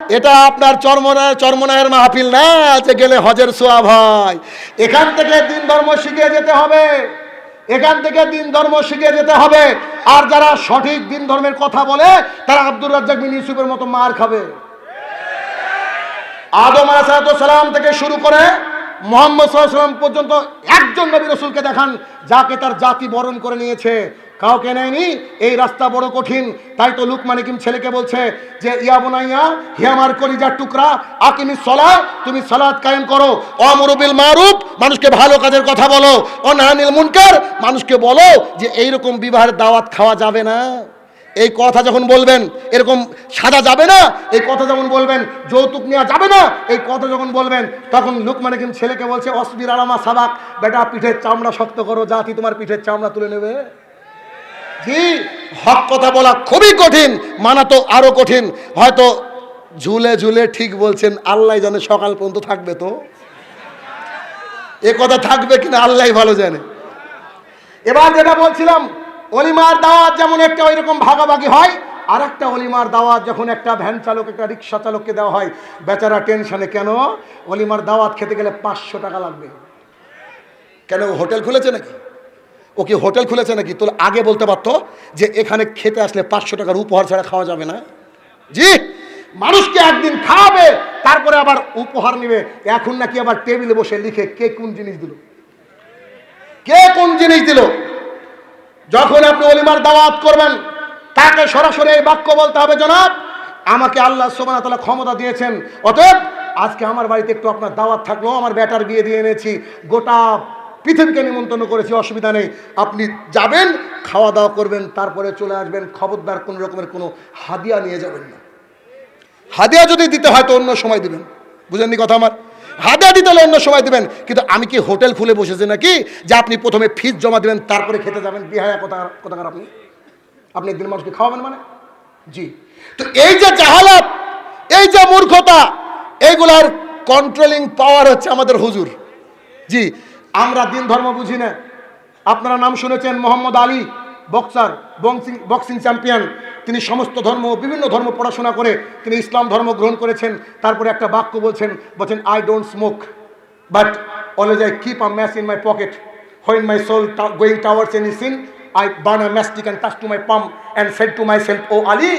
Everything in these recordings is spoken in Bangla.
এটা আপনার চর্মনায় চর্মনায়ের মাহফিল না, যে গেলে হজের সোয়াব হয়। এখান থেকে দিন ধর্ম শিখে যেতে হবে। এখান থেকে দিন ধর্ম শিখে যেতে হবে। আর যারা সঠিক দিন ধর্মের কথা বলে, তারা আব্দুর রাজ্জাক বিন ইউসুফের মতো মার খাবে। আদম সালাম থেকে শুরু করে মোহাম্মদ সাল্লাম পর্যন্ত একজন নবী রসুলকে দেখান, যাকে তার জাতি বরণ করে নিয়েছে। কাউকে নেয়নি, এই রাস্তা বড় কঠিন। তাই তো লুকমান হাকিম ছেলেকে বলছে যে, ইয়া বোনাইয়া হে আমার কলিজার টুকরা, আকিমি সলা, তুমি সালাত কায়েম করো। অমরুবিল মারুফ, মানুষকে ভালো কাজের কথা বলো। অনহানিল মুনকার, মানুষকে বলো যে, এইরকম বিবাহের দাওয়াত খাওয়া যাবে না। এই কথা যখন বলবেন, এরকম সাদা যাবে না। এই কথা যখন বলবেন, যৌতুক নেওয়া যাবে না। এই কথা যখন বলবেন, তখন লুকমান হাকিম ছেলেকে বলছে, অসবির আলামা সাবাক, বেটা, পিঠের চামড়া শক্ত করো, জাতি তোমার পিঠের চামড়া তুলে নেবে। জি হক কথা বলা খুবই কঠিন, মানা তো আরও কঠিন। হয়তো ঝুলে ঝুলে ঠিক বলছেন, আল্লাহ জানে সকাল পর্যন্ত থাকবে তো। এ কথা থাকবে কিনা আল্লাহ ভালো জানে। এবার যেটা বলছিলাম, অলিমার দাওয়াত যেমন একটা ওই রকম ভাগাভাগি হয় আর একটা অলিমার দাওয়াত যখন একটা ভ্যান চালক, একটা রিক্সা চালককে দেওয়া হয়, বেচারা টেনশনে, কেন? অলিমার দাওয়াত খেতে গেলে পাঁচশো টাকা লাগবে। কেন হোটেল খুলেছে নাকি? ও কি হোটেল খুলেছে নাকি? তোর আগে বলতে পারতো যে এখানে খেতে আসলে পাঁচশো টাকার উপহার ছাড়া খাওয়া যাবে না? জি, মানুষকে একদিন খাওয়াবে, তারপরে আবার উপহার নেবে। এখন নাকি আবার টেবিলে বসে লিখে কে কোন জিনিস দিল? কে কোন জিনিস দিল? যখন আপনি অলিমার দাওয়াত করবেন, তাকে সরাসরি এই বাক্য বলতে হবে, জনাব, আমাকে আল্লাহ সোমানা তালা ক্ষমতা দিয়েছেন। অতএব, আজকে আমার বাড়িতে একটু আপনার দাওয়াত থাকল, আমার ব্যাটার বিয়ে দিয়ে এনেছি। গোটা পৃথিবীকে নিমন্ত্রণ করেছি, অসুবিধা নেই। আপনি যাবেন, খাওয়া দাওয়া করবেন, তারপরে চলে আসবেন। খবরদার কোনো রকমের কোনো হাদিয়া নিয়ে যাবেন না। হাদিয়া যদি দিতে হয় তো অন্য সময় দিবেন। বুঝেননি কথা আমার? হাদিয়া দিতে হলে অন্য সময় দিবেন। কিন্তু আমি কি হোটেল খুলে বসেছি নাকি? যে আপনি প্রথমে ফিস জমা দেবেন, তারপরে খেতে যাবেন। বিহায়া কথা, কোথাকার আপনি। আপনি একদিন মানুষকে খাওয়াবেন মানে? জি। তো এই যে জাহালাত, এই যে মূর্খতা, এইগুলার কন্ট্রোলিং পাওয়ার হচ্ছে আমাদের হুজুর। জি। আমরা দিন ধর্ম বুঝি না। আপনারা নাম শুনেছেন Muhammad Ali, boxer boxing boxing champion. তিনি সমস্ত ধর্ম বিভিন্ন ধর্ম পড়াশোনা করে তিনি ইসলাম ধর্ম গ্রহণ করেছেন। তারপরে একটা বাক্য বলছেন বলছেন I don't smoke but always I keep a match in my pocket when my soul going towards any sin I burn a matchstick and touch to my palm and said to my self O Ali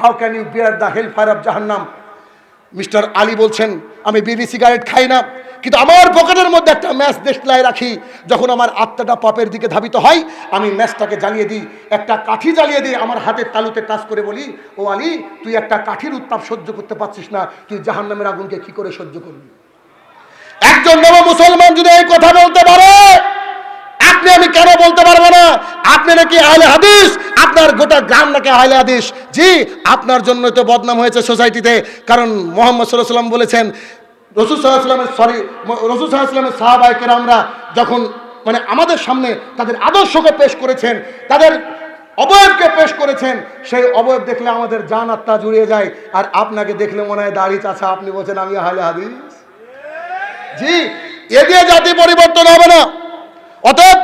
how can you bear the hell fire of জাহান্নাম মিস্টার আলী বলছেন, আমি বিড়ি সিগারেট খাই না কিন্তু আমার পকেটের মধ্যে একটা ম্যাচ দেশলাই রাখি, যখন আমার আত্মাটা পাপের দিকে ধাবিত হয়, আমি ম্যাচটাকে জ্বালিয়ে দিই, একটা কাঠি জ্বালিয়ে দিই, আমার হাতের তালুতে টাচ করে বলি, ও আলী, তুই একটা কাঠির উত্তাপ সহ্য করতে পারছিস না, তুই জাহান নামের আগুনকে কি করে সহ্য করবি? একজন নব মুসলমান যদি এই কথা বলতে পারে, আপনি আমি কেন বলতে পারব না? আপনি নাকি আহলে হাদিস? আপনার গোটা গ্রাম নাকি আহলে হাদিস? জি, আপনার জন্য তো বদনাম হয়েছে সোসাইটিতে কারণ মোহাম্মদ সাল্লাম বলেছেন রসুল সাল্লাহ সাল্লামের সরি রসুল সাল্লাহ সাল্লামের সাহাবাহিকের আমরা যখন মানে আমাদের সামনে তাদের আদর্শকে পেশ করেছেন, তাদের অবয়বকে পেশ করেছেন, সেই অবয়ব দেখলে আমাদের জান আত্মা জুড়িয়ে যায়। আর আপনাকে দেখলে মনে হয় দাড়ি চাচা, আপনি বলছেন আমি আহলে হাদিস? জি, এ দিয়ে জাতি পরিবর্তন হবে না। অতএব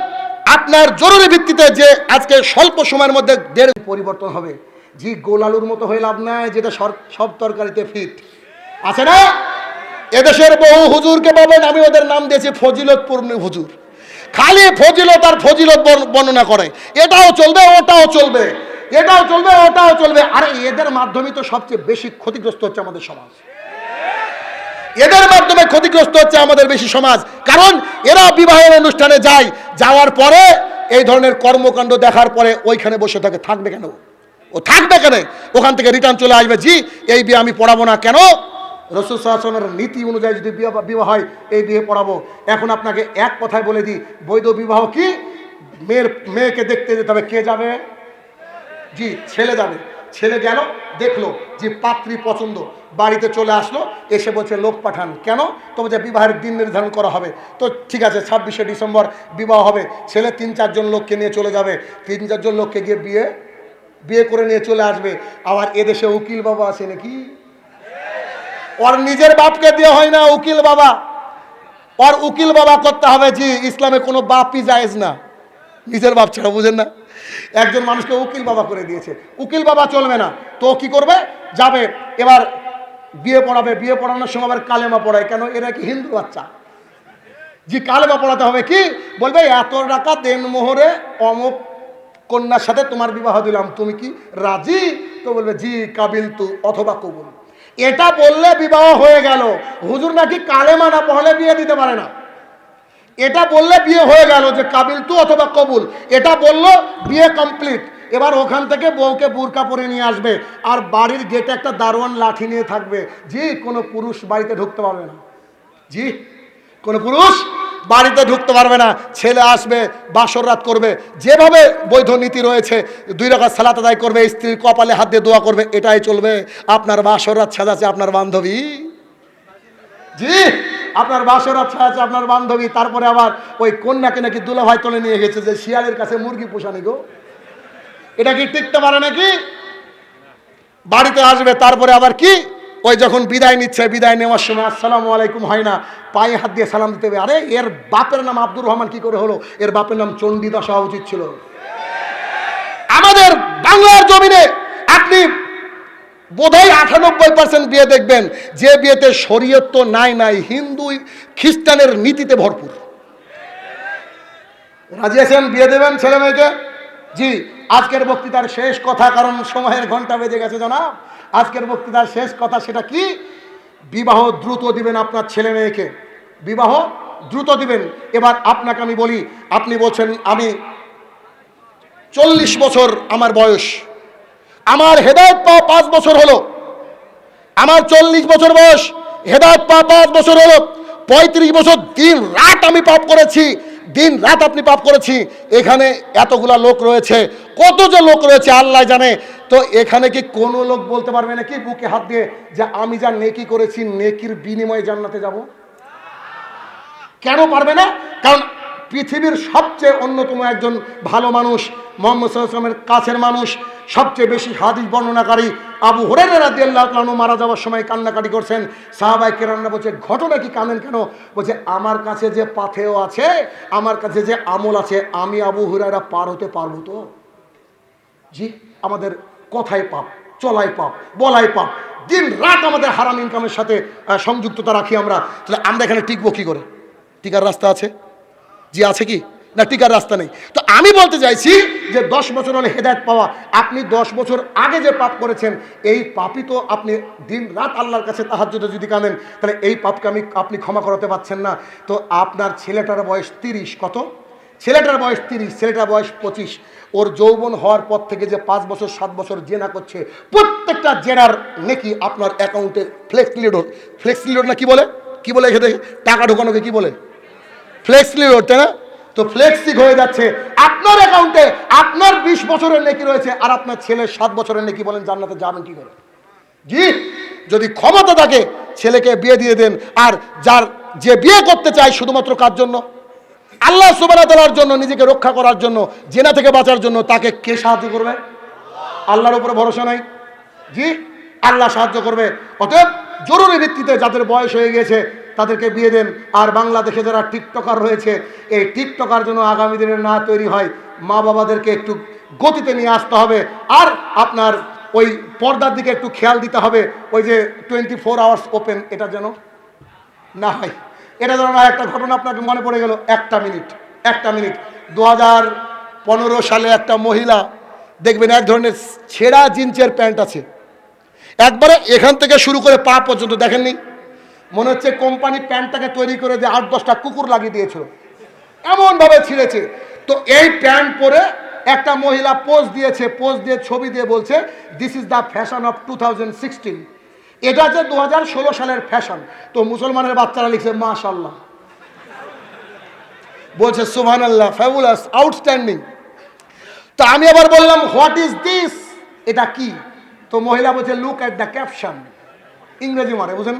আপনার জরুরি ভিত্তিতে যে আজকে স্বল্প সময়ের মধ্যে দেড় পরিবর্তন হবে। জি, গোলালুর মতো হয়ে লাভ নাই, যেটা সব তরকারিতে ফিট আছে না? এদেশের বহু হুজুরকে পাবেন আমি ওদের নাম দিয়েছি ফজিলতপূর্ণ হুজুর। খালি ফজিলত আর ফজিলত বর্ণনা করে। এটাও চলবে, ওটাও চলবে। এটাও চলবে, ওটাও চলবে। আরে এদের মাধ্যমে তো সবচেয়ে বেশি ক্ষতিগ্রস্ত হচ্ছে আমাদের সমাজ। এদের মাধ্যমে ক্ষতিগ্রস্ত হচ্ছে আমাদের বেশি সমাজ। কারণ এরা বিবাহের অনুষ্ঠানে যায়, যাওয়ার পরে এই ধরনের কর্মকাণ্ড দেখার পরে ওইখানে বসে থাকে। থাকবে কেন? ও থাকবে কেন? ওখান থেকে রিটার্ন চলে আসবে, জি, এই বিয়ে আমি পড়াবো না কেন? রসুল সাহায্যের নীতি অনুযায়ী যদি বিবাহ হয়, এই বিয়ে পড়াবো। এখন আপনাকে এক কথায় বলে দিই, বৈধ বিবাহ কি? মেয়ের, মেয়েকে দেখতে যেতে হবে, কে যাবে? জি, ছেলে যাবে। ছেলে গেল, দেখল যে পাত্রী পছন্দ, বাড়িতে চলে আসলো, এসে বলছে, লোক পাঠান। কেন? যে বিবাহের দিন নির্ধারণ করা হবে। তো ঠিক আছে, ছাব্বিশে ডিসেম্বর বিবাহ হবে। ছেলে তিন, চারজন লোককে নিয়ে চলে যাবে। তিন, চারজন লোককে গিয়ে বিয়ে বিয়ে করে নিয়ে চলে আসবে। আবার এদেশে উকিল বাবা আছে নাকি? ওর নিজের বাপকে দেওয়া হয় না, উকিল বাবা। ওর উকিল বাবা করতে হবে জি ইসলামে কোনো বাপই জায়েজ না। নিজের বাপ ছাড়া বুঝেন না। একজন মানুষকে উকিল বাবা করে দিয়েছে। উকিল বাবা চলবে না। তো কি করবে? যাবে। এবার বিয়ে পড়াবে। বিয়ে পড়ানোর সময় আবার কালেমা পড়ায়। কেন? এরা কি হিন্দু বাচ্চা? জি কালেমা পড়াতে হবে কি? বলবে, এত টাকা দেন মোহরে অমুক কন্যার সাথে তোমার বিবাহ দিলাম। তুমি কি রাজি? তো বলবে, জি, কাবিল তু, অথবা কবুল। এটা বললে বিবাহ হয়ে গেল। হুজুর নাকি কালেমা না পড়লে বিয়ে দিতে পারে না। এটা বললে বিয়ে হয়ে গেল যে কাবিল তু অথবা কবুল। এটা বলল বিয়ে কমপ্লিট। এবার ওখান থেকে বউকে বুরকা পরে নিয়ে আসবে আর বাড়ির গেটে একটা দারোয়ান লাঠি নিয়ে থাকবে। জি, কোনো পুরুষ বাড়িতে ঢুকতে পারবে না। জি, কোনো পুরুষ বাড়িতে ঢুকতে পারবে না, ছেলে আসবে, বাসর রাত করবে। যেভাবে বৈধ নীতি রয়েছে, দুই রকম সালাত আদায় করবে, স্ত্রীর কপালে হাত দিয়ে দোয়া করবে, এটাই চলবে। আপনার বাসর রাত সাজাচ্ছে আপনার বান্ধবী। জি, আপনার বাসর আচ্ছা আছে আপনার বান্ধবী। তারপরে আবার ওই কন্যাকে নাকি দুলাভাই তলে নিয়ে গেছে যে শিয়ালের কাছে মুরগি পোষানি গো। এটা কি টিকতে পারে নাকি? বাড়িতে আসবে, তারপরে আবার কি? ওই যখন বিদায় নিচ্ছে, বিদায় নেওয়ার সময় আসসালামু আলাইকুম হয় না, পায়ে হাত দিয়ে সালাম দিতে হবে। আরে, এর বাপের নাম আব্দুর রহমান কি করে হলো? এর বাপের নাম চণ্ডীদাস হওয়া উচিত ছিল। আমাদের বাংলার জমিনে আপনি বোধহয় আটানব্বই পার্সেন্ট বিয়ে দেখবেন, যে বিয়েতে শরীয়ত তো নাই নাই, হিন্দু, খ্রিস্টানের নীতিতে ভরপুর। রাজি আছেন? বিয়ে দেবেন ছেলে মেয়েকে জি, আজকের বক্তৃতার শেষ কথা, কারণ সময়ের ঘণ্টা বেজে গেছে জনাব। আজকের বক্তৃতার শেষ কথা সেটা কি? বিবাহ দ্রুত দিবেন আপনার ছেলে মেয়েকে। বিবাহ দ্রুত দিবেন। এবার আপনাকে আমি বলি, আপনি বলছেন, আমি চল্লিশ বছর আমার বয়স। আমার হেদায়ত পাওয়া পাঁচ বছর হলো। আমার চল্লিশ বছর বয়স, হেদায়ত পাওয়া পাঁচ বছর হলো। পঁয়ত্রিশ বছর দিন রাত আমি পাপ করেছি, দিন রাত আপনি পাপ করেছি। এখানে এতগুলা লোক রয়েছে। কত যে লোক রয়েছে, আল্লাহ জানে। তো এখানে কি কোনো লোক বলতে পারবে নাকি বুকে হাত দিয়ে যে আমি যা নেকি করেছি, নেকির বিনিময়ে জান্নাতে যাব? কেন পারবে না? কারণ পৃথিবীর সবচেয়ে অন্যতম একজন ভালো মানুষ, মোহাম্মদ সাল্লামের কাছের মানুষ, সবচেয়ে বেশি হাদিস বর্ণনাকারী আবু হরের রাদিয়াল্লাহু তাআলা মারা যাওয়ার সময় কান্নাকাটি করছেন। সাহাবাই কেরান্না বলছে, ঘটনা কি? কানেন কেন? বলছে, আমার কাছে যে পাথেও আছে, আমার কাছে যে আমল আছে, আমি আবু হুরায়রা পার হতে পারব তো? জি, আমাদের কথায় পাপ চলায় পাপ, বলাই পাপ। দিন রাত আমাদের হারাম ইনকামের সাথে সংযুক্ততা রাখি আমরা। তাহলে আমরা এখানে টিকবো কী করে? টিকার রাস্তা আছে? জি, আছে কি? না, টিকার রাস্তা নেই। তো আমি বলতে চাইছি যে দশ বছর হলে হেদায়ত পাওয়া, আপনি দশ বছর আগে যে পাপ করেছেন, এই পাপই তো আপনি দিন রাত আল্লাহর কাছে তাহাজ্জুদে যদি কাঁদেন, তাহলে এই পাপকে আমি, আপনি ক্ষমা করাতে পারছেন না। তো আপনার ছেলেটার বয়স তিরিশ, কত? ছেলেটার বয়স তিরিশ, ছেলেটার বয়স পঁচিশ। ওর যৌবন হওয়ার পর থেকে যে পাঁচ বছর, সাত বছর জেনা করছে, প্রত্যেকটা জেনার নাকি আপনার অ্যাকাউন্টে ফ্লেক্স লিডোর ফ্লেক্স লিডোর না কি বলে? কি বলে এখানে? টাকা ঢোকানোকে কি বলে? ফ্লেক্স তাই না? তো ফ্লেক্সিক হয়ে যাচ্ছে। আপনার অ্যাকাউন্টে আপনার বিশ বছরের নেকি রয়েছে, আর আপনার ছেলের সাত বছরের নেকি বলেন জান্নাতে যাবেন কি করে? জি, যদি ক্ষমতা থাকে, ছেলেকে বিয়ে দিয়ে দেন। আর যার যে বিয়ে করতে চায়, শুধুমাত্র কার জন্য? আল্লাহ সুবানা তালার জন্য, নিজেকে রক্ষা করার জন্য, জেনা থেকে বাঁচার জন্য তাকে কে সাহায্য করবে? আল্লাহর উপরে ভরসা নাই? জি, আল্লাহ সাহায্য করবে। অতএব জরুরি ভিত্তিতে যাদের বয়স হয়ে গেছে তাদেরকে বিয়ে দেন। আর বাংলাদেশে যারা টিকটকার রয়েছে, এই টিকটকার জন্য আগামী দিনে না তৈরি হয় মা বাবাদেরকে একটু গতিতে নিয়ে আসতে হবে। আর আপনার ওই পর্দার দিকে একটু খেয়াল দিতে হবে। ওই যে টোয়েন্টি ফোর আওয়ার্স ওপেন এটা যেন না হয়। এটা ধরুন একটা ঘটনা আপনাকে মনে পড়ে গেল, একটা মিনিট একটা মিনিট। দু হাজার পনেরো সালে একটা মহিলা, দেখবেন এক ধরনের ছেঁড়া জিন্সের প্যান্ট আছে। একবারে এখান থেকে শুরু করে পা পর্যন্ত দেখেননি। মনে হচ্ছে কোম্পানি প্যান্টটাকে তৈরি করে যে আট, দশটা কুকুর লাগিয়ে দিয়েছিল। এমনভাবে ছিঁড়েছে। তো এই প্যান্ট পরে একটা মহিলা পোজ দিয়েছে, পোজ দিয়ে ছবি দিয়ে বলছে this is the fashion of two thousand sixteen এটা হচ্ছে দু সালের ফ্যাশন তো মুসলমানের বাচ্চারা লিখছে মাশাল্লাহ বলছে সুবহান আল্লাহ ফ্যাবুলাস আউটস্ট্যান্ডিং তা আমি আবার বললাম হোয়াট ইজ দিস এটা কি? তো মহিলা বলছে লুক অ্যাট দ্য ক্যাপশন ইংরেজি মারে, বুঝেন?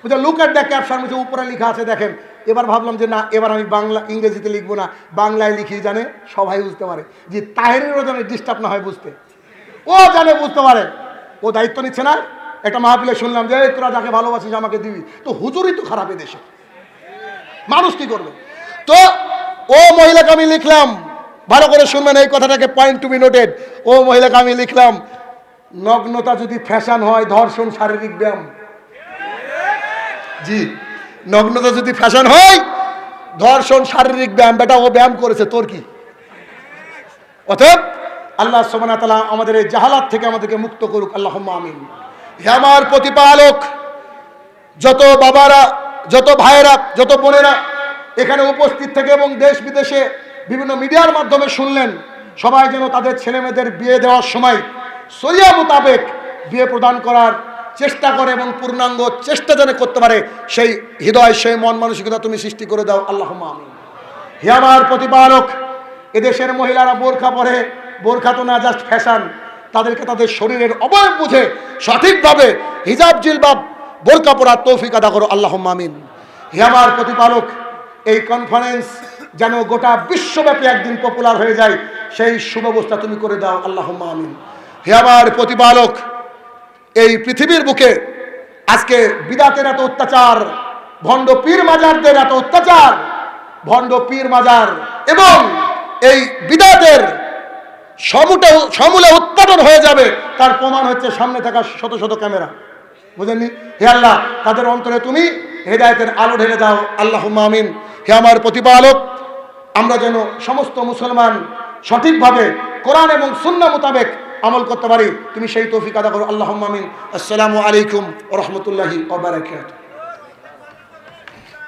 বলছে লুক অ্যাট দ্য ক্যাপশন বলছে, উপরে লেখা আছে, দেখেন। এবার ভাবলাম যে, না, এবার আমি বাংলা, ইংরেজিতে লিখব না, বাংলায় লিখি জানে সবাই বুঝতে পারে। যে তাহেরেরও জানে ডিস্টার্ব না হয় বুঝতে। ও জানে, বুঝতে পারে। ও দায়িত্ব নিচ্ছে না। একটা মাহফিলে শুনলাম যে তোরা যাকে ভালোবাসিস আমাকে দিবি। তো হুজুরই তো খারাপ দেশে মানুষ কি করবে? তো ও মহিলাকে আমি লিখলাম, ভালো করে শুনবেন এই কথাটাকে পয়েন্ট টু বি নোটেড ও মহিলাকে আমি লিখলাম, নগ্নতা যদি ফ্যাশন হয়, ধর্ষণ, শারীরিক ব্যায়াম। জি, নগ্নতা যদি ফ্যাশন হয়, ধর্ষণ, শারীরিক ব্যায়াম। বেটা, ও ব্যায়াম করেছে, তোর কি? অতএব, আল্লাহ সোমানা তালা আমাদের এই জাহালাত থেকে আমাদেরকে মুক্ত করুক আল্লাহ আমিন। হে আমার প্রতিপালক, যত বাবারা, যত ভাইয়েরা, যত বোনেরা এখানে উপস্থিত থেকে এবং দেশ বিদেশে বিভিন্ন মিডিয়ার মাধ্যমে শুনলেন, সবাই যেন তাদের ছেলে মেয়েদের বিয়ে দেওয়ার সময় সরিয়া মোতাবেক বিয়ে প্রদান করার চেষ্টা করে এবং পূর্ণাঙ্গ চেষ্টা যেন করতে পারে, সেই হৃদয়, সেই মন মানসিকতা তুমি সৃষ্টি করে দাও। আল্লাহ আমিন। হে আমার প্রতিপালক, এদেশের মহিলারা বোরখা পরে, বোরখা তো না জাস্ট ফ্যাশন তাদেরকে তাদের শরীরের অবয়ব বুঝে সঠিকভাবে হিজাব জিলবাব বোরকা পরার তৌফিক আদা করো আল্লাহ আমিন। হে আমার প্রতিপালক, এই কনফারেন্স যেন গোটা বিশ্বব্যাপী একদিন পপুলার হয়ে যায়, সেই সুব্যবস্থা তুমি করে দাও আল্লাহ আমিন। হে আমার প্রতিপালক, এই পৃথিবীর বুকে আজকে বিদাতের এত অত্যাচার, ভণ্ড পীর মাজারদের এত অত্যাচার, ভণ্ড পীর মাজার এবং এই বিদাতের সমূটে সমূলে উৎপাদন হয়ে যাবে। তার প্রমাণ হচ্ছে সামনে থাকা শত শত ক্যামেরা। বুঝেননি? হে আল্লাহ, তাদের অন্তরে তুমি হেদায়তের আলো ঢেলে দাও। আল্লাহ আমিন। হে আমার প্রতিপালক, আমরা যেন সমস্ত মুসলমান সঠিকভাবে কোরআন এবং শূন্য মোতাবেক আমল করতে পারি। তুমি সেই তৌফিক আদা করো। আল্লাহ আমিন। আসসালামু আলাইকুম রহমতুল্লাহি ওবরাকাতুহু